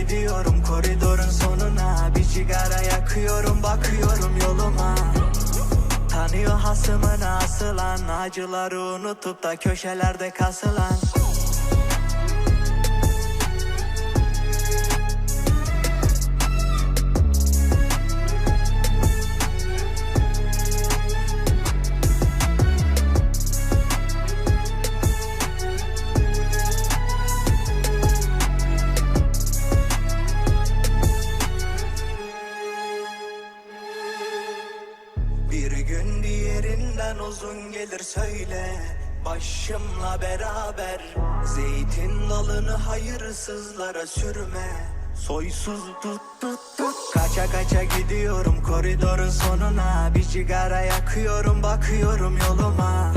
gidiyorum koridorun sonuna. Bir sigara yakıyorum bakıyorum yoluma. Tanıyor hasımına asılan Acıları unutup da köşelerde kasılan diğerinden uzun gelir söyle Başımla beraber. Zeytin dalını hayırsızlara sürme. Soysuz tut tut tut. Kaça kaça gidiyorum koridorun sonuna. Bir sigara yakıyorum bakıyorum yoluma.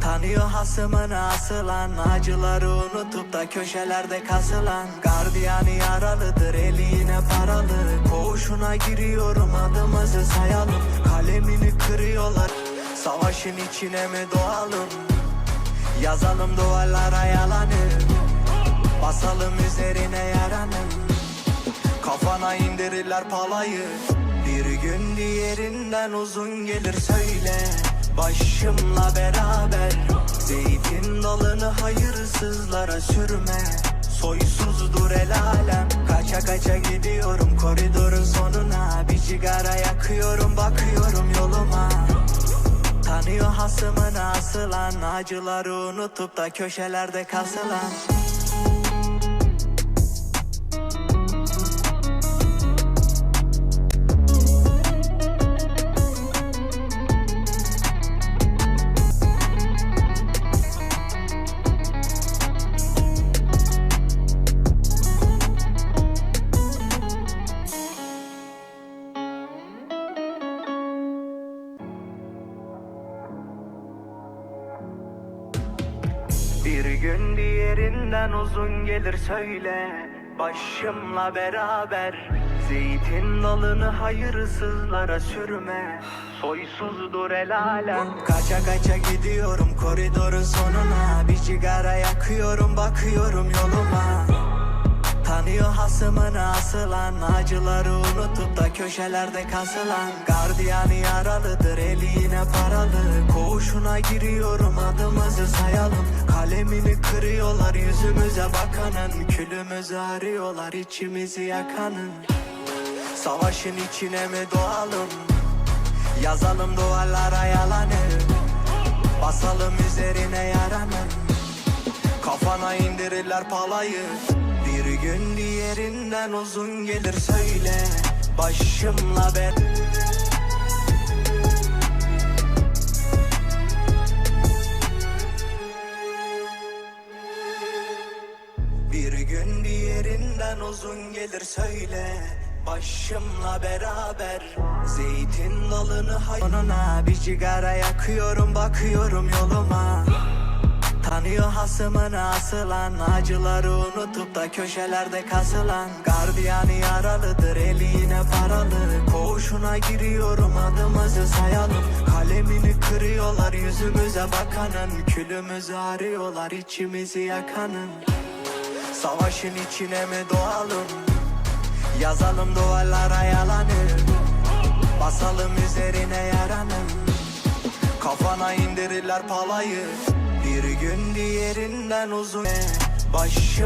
Tanıyor hasımına asılan Acıları unutup da köşelerde kasılan. Gardiyanı yaralıdır eli yine paralı. Koğuşuna giriyorum adımızı sayalım. Kalemini kırıyorlar Savaşın içine mi doğalım? Yazalım duvarlara yalanı. Basalım üzerine yaranı. Kafana indirirler palayı. Bir gün diğerinden uzun gelir söyle. Başımla beraber Zeytin dalını hayırsızlara sürme. Soysuzdur el alem. Kaça kaça gidiyorum koridorun sonuna. Bir sigara yakıyorum bakıyorum yoluma Tanıyor hasımına asılan Acıları unutup da köşelerde kasılan Bir gün diğerinden uzun gelir söyle. Başımla beraber Zeytin dalını hayırsızlara sürme. Soysuzdur el alem. Kaça kaça gidiyorum koridorun sonuna. Bir sigara yakıyorum bakıyorum yoluma. Tanıyor hasımına asılan Acıları unutup da köşelerde kasılan. Gardiyanı yaralıdır eli yine paralı Koğuşuna giriyorum adımızı sayalım Kalemini kırıyorlar yüzümüze bakanın. Külümüzü arıyorlar içimizi yakanın. Savaşın içine mi doğalım? Yazalım duvarlara yalanı. Basalım üzerine yaranın Kafana indirirler palayı. Bir gün diğerinden uzun gelir söyle. Başımla ben Gün diğerinden uzun gelir söyle. Başımla beraber Zeytin dalını hayvanına Bir sigara yakıyorum bakıyorum yoluma. Tanıyor hasımına asılan Acıları unutup da köşelerde kasılan. Gardiyanı yaralıdır eli yine paralı. Koğuşuna giriyorum adımızı sayalım. Kalemini kırıyorlar yüzümüze bakanın. Külümüzü arıyorlar içimizi yakanın Savaşın içine mi doğalım? Yazalım duvarlara yalanı. Basalım üzerine yaranın Kafana indirirler palayı. Bir gün diğerinden uzun. Başım